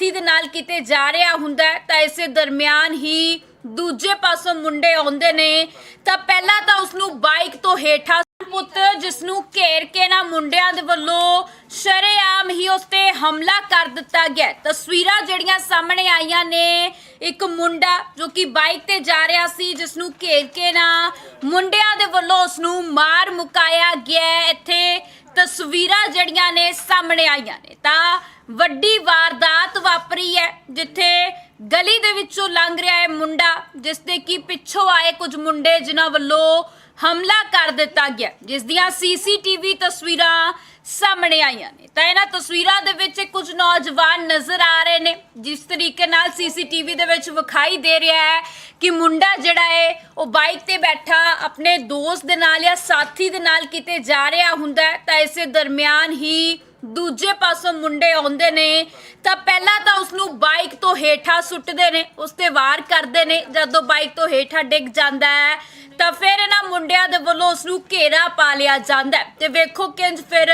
ਸਾਥੀ ਦੇ ਨਾਲ ਕਿਤੇ ਜਾ ਰਿਹਾ ਹੁੰਦਾ ਤਾਂ ਇਸੇ ਦਰਮਿਆਨ ਹੀ ਦੂਜੇ ਪਾਸੋਂ ਮੁੰਡੇ ਆਉਂਦੇ ਨੇ। ਤਾਂ ਪਹਿਲਾਂ ਤਾਂ ਉਸ ਨੂੰ ਬਾਈਕ ਤੋਂ ਹੇਠਾਂ ਪੁੱਤ ਜਿਸ ਨੂੰ ਘੇਰ ਕੇ ਨਾ ਮੁੰਡਿਆਂ ਦੇ ਵੱਲੋਂ ਸ਼ਰੇਆਮ ਹੀ ਉਸ ਤੇ ਹਮਲਾ ਕਰ ਦਿੱਤਾ ਗਿਆ ਤਸਵੀਰਾਂ ਜਿਹੜੀਆਂ ਸਾਹਮਣੇ ਆਈਆਂ ਨੇ, ਇੱਕ ਮੁੰਡਾ ਜੋ ਕਿ ਬਾਈਕ ਤੇ ਜਾ ਰਿਹਾ ਸੀ ਜਿਸ ਨੂੰ ਘੇਰ ਕੇ ਨਾ ਮੁੰਡਿਆਂ ਦੇ ਵੱਲੋਂ ਉਸ ਨੂੰ ਮਾਰ ਮੁਕਾਇਆ ਗਿਆ ਇੱਥੇ ਤਸਵੀਰਾਂ ਜਿਹੜੀਆਂ ਨੇ ਸਾਹਮਣੇ ਆਈਆਂ ਨੇ, ਤਾਂ ਵੱਡੀ ਵਾਰਦਾਤ ਵਾਪਰੀ ਹੈ, ਜਿੱਥੇ ਗਲੀ ਦੇ ਵਿੱਚੋਂ ਲੰਘ ਰਿਹਾ ਹੈ ਮੁੰਡਾ ਜਿਸ ਦੇ ਕੀ ਪਿੱਛੋਂ ਆਏ ਕੁਝ ਮੁੰਡੇ ਜਿਨ੍ਹਾਂ ਵੱਲੋਂ ਹਮਲਾ ਕਰ ਦਿੱਤਾ ਗਿਆ। ਜਿਸ ਦੀਆਂ ਸੀਸੀਟੀਵੀ ਤਸਵੀਰਾਂ ਸਾਹਮਣੇ ਆਈਆਂ ਨੇ। ਤਾਂ ਇਹਨਾਂ ਤਸਵੀਰਾਂ ਦੇ ਵਿੱਚ ਕੁਝ ਨੌਜਵਾਨ ਨਜ਼ਰ ਆ ਰਹੇ ਨੇ, ਜਿਸ ਤਰੀਕੇ ਨਾਲ ਸੀਸੀਟੀਵੀ ਦੇ ਵਿੱਚ ਵਿਖਾਈ ਦੇ ਰਿਹਾ ਹੈ ਕਿ ਮੁੰਡਾ ਜਿਹੜਾ ਹੈ, ਉਹ ਬਾਈਕ ਤੇ ਬੈਠਾ, ਆਪਣੇ ਦੋਸਤ ਦੇ ਨਾਲ ਜਾਂ ਸਾਥੀ ਦੇ ਨਾਲ ਕਿਤੇ ਜਾ ਰਿਹਾ ਹੁੰਦਾ ਹੈ। ਤਾਂ ਇਸੇ ਦਰਮਿਆਨ ਹੀ ਦੂਜੇ ਪਾਸੋਂ ਮੁੰਡੇ ਆਉਂਦੇ ਨੇ। ਤਾਂ ਪਹਿਲਾਂ ਤਾਂ ਉਸ ਨੂੰ ਬਾਈਕ ਤੋਂ ਹੇਠਾਂ ਸੁੱਟਦੇ ਨੇ, ਉਸ ਤੇ ਵਾਰ ਕਰਦੇ ਨੇ। ਜਦੋਂ ਬਾਈਕ ਤੋਂ ਹੇਠਾਂ ਡਿੱਗ ਜਾਂਦਾ ਹੈ ਤਾਂ ਫਿਰ ਇਹਨਾਂ ਮੁੰਡਿਆਂ ਦੇ ਵੱਲੋਂ ਉਸ ਨੂੰ ਘੇਰਾ ਪਾ ਲਿਆ ਜਾਂਦਾ ਹੈ। ਤੇ ਵੇਖੋ ਕਿੰਜ ਫਿਰ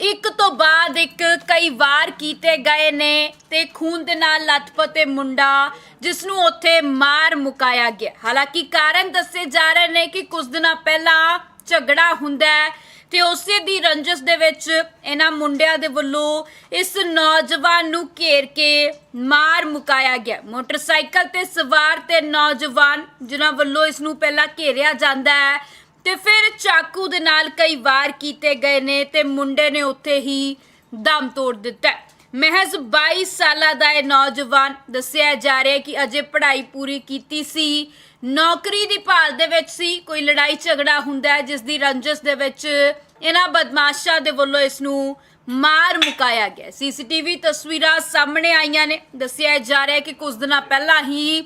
ਇੱਕ ਤੋਂ ਬਾਅਦ ਇੱਕ ਕਈ ਵਾਰ ਕੀਤੇ ਗਏ ਨੇ ਤੇ ਖੂਨ ਦੇ ਨਾਲ ਲੱਥਪੱਥ ਇਹ ਮੁੰਡਾ ਜਿਸ ਨੂੰ ਉੱਥੇ ਮਾਰ ਮੁਕਾਇਆ ਗਿਆ। ਹਾਲਾਂਕਿ ਕਾਰਨ ਦੱਸੇ ਜਾ ਰਹੇ ਨੇ ਕਿ ਕੁਝ ਦਿਨਾਂ ਪਹਿਲਾਂ ਝਗੜਾ ਹੁੰਦਾ ਹੈ ਤੇ ਉਸੇ ਦੀ ਰੰਜਸ ਦੇ ਵਿੱਚ ਇਹਨਾਂ ਮੁੰਡਿਆਂ ਦੇ ਵੱਲੋਂ ਇਸ ਨੌਜਵਾਨ ਨੂੰ ਘੇਰ ਕੇ ਮਾਰ ਮੁਕਾਇਆ ਗਿਆ। ਮੋਟਰਸਾਈਕਲ ਤੇ ਸਵਾਰ ਤੇ ਨੌਜਵਾਨ ਜਿਨ੍ਹਾਂ ਵੱਲੋਂ ਇਸ ਨੂੰ ਪਹਿਲਾਂ ਘੇਰਿਆ ਜਾਂਦਾ ਹੈ ਤੇ ਫਿਰ ਚਾਕੂ ਦੇ ਨਾਲ ਕਈ ਵਾਰ ਕੀਤੇ ਗਏ ਨੇ ਤੇ ਮੁੰਡੇ ਨੇ ਉੱਥੇ ਹੀ ਦਮ ਤੋੜ ਦਿੱਤਾ ਮਹਿਜ਼ 22 ਸਾਲਾਂ ਦਾ ਇਹ ਨੌਜਵਾਨ ਦੱਸਿਆ ਜਾ ਰਿਹਾ ਕਿ ਅਜੇ ਪੜ੍ਹਾਈ ਪੂਰੀ ਕੀਤੀ ਸੀ, ਨੌਕਰੀ ਦੀ ਭਾਲ ਦੇ ਵਿੱਚ ਸੀ, ਕੋਈ ਲੜਾਈ ਝਗੜਾ ਹੁੰਦਾ ਹੈ ਜਿਸ ਦੀ ਰੰਜਸ ਦੇ ਵਿੱਚ ਇਹਨਾਂ ਬਦਮਾਸ਼ਾਂ ਦੇ ਵੱਲੋਂ ਇਸ ਨੂੰ ਮਾਰ ਮੁਕਾਇਆ ਗਿਆ। ਸੀਸੀਟੀਵੀ ਤਸਵੀਰਾਂ ਸਾਹਮਣੇ ਆਈਆਂ ਨੇ, ਦੱਸਿਆ ਜਾ ਰਿਹਾ ਹੈ ਕਿ ਕੁਝ ਦਿਨਾਂ ਪਹਿਲਾਂ ਹੀ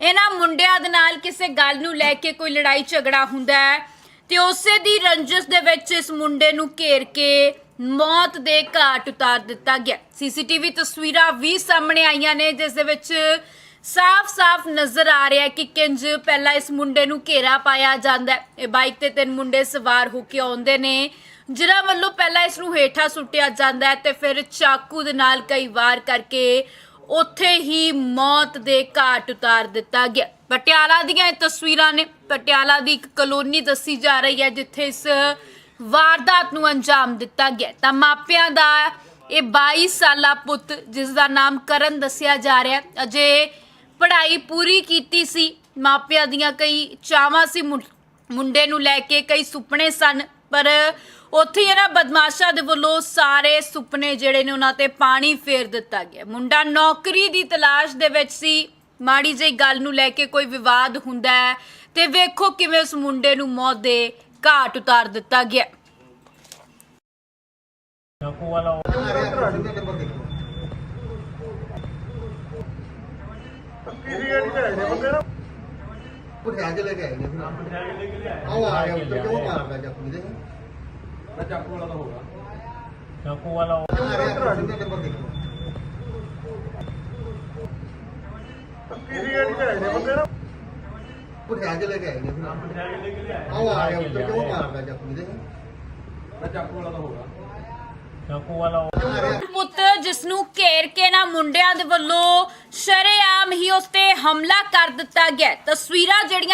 ਇਹਨਾਂ ਮੁੰਡਿਆਂ ਦੇ ਨਾਲ ਕਿਸੇ ਗੱਲ ਨੂੰ ਲੈ ਕੇ ਕੋਈ ਲੜਾਈ ਝਗੜਾ ਹੁੰਦਾ ਹੈ। ਤੇ ਉਸੇ ਦੀ ਰੰਜਸ ਦੇ ਵਿੱਚ ਇਸ ਮੁੰਡੇ ਨੂੰ ਘੇਰ ਕੇ ਮੌਤ ਦੇ ਘਾਟ ਉਤਾਰ ਦਿੱਤਾ ਗਿਆ। ਸੀਸੀਟੀਵੀ ਤਸਵੀਰਾਂ ਵੀ ਸਾਹਮਣੇ ਆਈਆਂ ਨੇ, ਜਿਸ ਦੇ ਵਿੱਚ ਸਾਫ਼-ਸਾਫ਼ ਨਜ਼ਰ ਆ ਰਿਹਾ ਕਿ ਕਿੰਜ ਪਹਿਲਾਂ ਇਸ ਮੁੰਡੇ ਨੂੰ ਘੇਰਾ ਪਾਇਆ ਜਾਂਦਾ ਹੈ। ਇਹ ਬਾਈਕ ਤੇ ਤਿੰਨ ਮੁੰਡੇ ਸਵਾਰ ਹੋ ਕੇ ਆਉਂਦੇ ਨੇ, ਜਿਨ੍ਹਾਂ ਵੱਲੋਂ ਪਹਿਲਾਂ ਇਸ ਨੂੰ ਹੇਠਾਂ ਸੁੱਟਿਆ ਜਾਂਦਾ ਹੈ ਤੇ ਫਿਰ ਚਾਕੂ ਦੇ ਨਾਲ ਕਈ ਵਾਰ ਕਰਕੇ ਉੱਥੇ ਹੀ ਮੌਤ ਦੇ ਘਾਟ ਉਤਾਰ ਦਿੱਤਾ ਗਿਆ। ਪਟਿਆਲਾ ਦੀਆਂ ਇਹ ਤਸਵੀਰਾਂ ਨੇ, ਪਟਿਆਲਾ ਦੀ ਇੱਕ ਕਲੋਨੀ ਦੱਸੀ ਜਾ ਰਹੀ ਹੈ, ਜਿੱਥੇ ਇਸ ਵਾਰਦਾਤ ਨੂੰ ਅੰਜਾਮ ਦਿੱਤਾ ਗਿਆ। ਤਾਂ ਮਾਪਿਆਂ ਦਾ ਇਹ 22 ਸਾਲਾ ਪੁੱਤ, ਜਿਸ ਦਾ ਨਾਮ ਕਰਨ ਦੱਸਿਆ ਜਾ ਰਿਹਾ ਅਜੇ ਪੜ੍ਹਾਈ ਪੂਰੀ ਕੀਤੀ ਸੀ। ਮਾਪਿਆਂ ਦੀਆਂ ਕਈ ਚਾਵਾਂ ਸੀ ਮੁੰਡੇ ਨੂੰ ਲੈ ਕੇ, ਕਈ ਸੁਪਨੇ ਸਨ। ਪਰ ਉੱਥੇ ਹੀ ਇਹਨਾਂ ਬਦਮਾਸ਼ਾਂ ਦੇ ਵੱਲੋਂ ਸਾਰੇ ਸੁਪਨੇ ਜਿਹੜੇ ਨੇ ਉਹਨਾਂ ਤੇ ਪਾਣੀ ਫੇਰ ਦਿੱਤਾ ਗਿਆ। ਮੁੰਡਾ ਨੌਕਰੀ ਦੀ ਤਲਾਸ਼ ਦੇ ਵਿੱਚ ਸੀ। ਮਾੜੀ ਜਿਹੀ ਗੱਲ ਨੂੰ ਲੈ ਕੇ ਕੋਈ ਵਿਵਾਦ ਹੁੰਦਾ ਹੈ ਤੇ ਵੇਖੋ ਕਿਵੇਂ ਉਸ ਮੁੰਡੇ ਨੂੰ ਮੌਤ ਦੇ ਘਾਟ ਉਤਾਰ ਦਿੱਤਾ ਗਿਆ। ਚਾਕੂ ਵਾਲਾ ਪੁੱਠਿਆ ਕੇ ਲੈ ਕੇ ਆਏ ਨੇ ਫਿਰ। ਆਓ ਆ ਗਿਆ ਉੱਤਰ ਕਿਉਂ ਮਾਰਦਾ ਚੱਕੂ ਦੇ ਚਾਕੂ ਵਾਲਾ ਆ ਰਿਹਾ ਟਰਾਲੀ ਦੇ ਨੰਬਰ ਦੇਖੋ। ਪੁੱਠਿਆ ਕੇ ਲੈ ਕੇ ਆਏ ਨੇ। ਫਿਰ। ਆਓ ਆ ਗਿਆ ਉੱਤਰ ਕਿਉਂ ਮਾਰਦਾ ਚੱਕੂ ਦੇ ਚਾਕੂ ਵਾਲਾ ਆ ਰਿਹਾ। ਪੁੱਤ ਜਿਸ ਨੂੰ ਘੇਰ ਕੇ ਨਾ ਮੁੰਡਿਆਂ ਦੇ ਵੱਲੋਂ ਸ਼ਰੇਆਮ ਹੀ ਉਸ ਤੇ ਹਮਲਾ ਕਰ ਦਿੱਤਾ ਗਿਆ ਤਸਵੀਰਾਂ ਜਿਹੜੀਆਂ